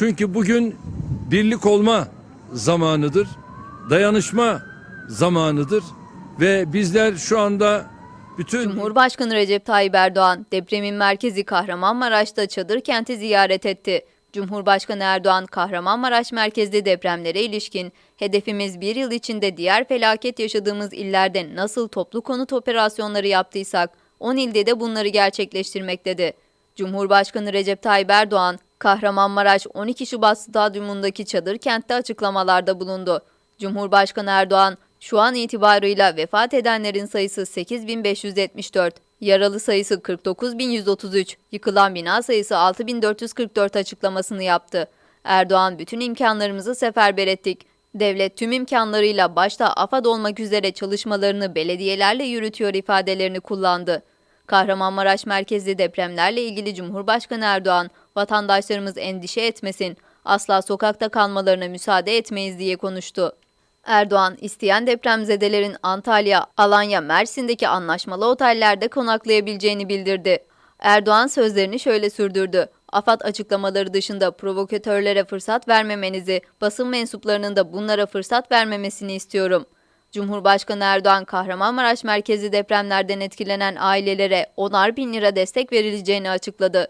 Çünkü bugün birlik olma zamanıdır. Dayanışma zamanıdır ve bizler şu anda bütün Cumhurbaşkanı Recep Tayyip Erdoğan depremin merkezi Kahramanmaraş'ta çadır kenti ziyaret etti. Cumhurbaşkanı Erdoğan Kahramanmaraş merkezli depremlere ilişkin hedefimiz bir yıl içinde diğer felaket yaşadığımız illerde nasıl toplu konut operasyonları yaptıysak 10 ilde de bunları gerçekleştirmek dedi. Cumhurbaşkanı Recep Tayyip Erdoğan Kahramanmaraş 12 Şubat Stadyumundaki çadır kentte açıklamalarda bulundu. Cumhurbaşkanı Erdoğan şu an itibarıyla vefat edenlerin sayısı 8574, yaralı sayısı 49133, yıkılan bina sayısı 6444 açıklamasını yaptı. Erdoğan bütün imkanlarımızı seferber ettik. Devlet tüm imkanlarıyla başta AFAD olmak üzere çalışmalarını belediyelerle yürütüyor ifadelerini kullandı. Kahramanmaraş merkezli depremlerle ilgili Cumhurbaşkanı Erdoğan, vatandaşlarımız endişe etmesin, asla sokakta kalmalarına müsaade etmeyiz diye konuştu. Erdoğan, isteyen depremzedelerin Antalya, Alanya, Mersin'deki anlaşmalı otellerde konaklayabileceğini bildirdi. Erdoğan sözlerini şöyle sürdürdü. AFAD açıklamaları dışında provokatörlere fırsat vermemenizi, basın mensuplarının da bunlara fırsat vermemesini istiyorum. Cumhurbaşkanı Erdoğan, Kahramanmaraş merkezi depremlerden etkilenen ailelere 10'ar bin lira destek verileceğini açıkladı.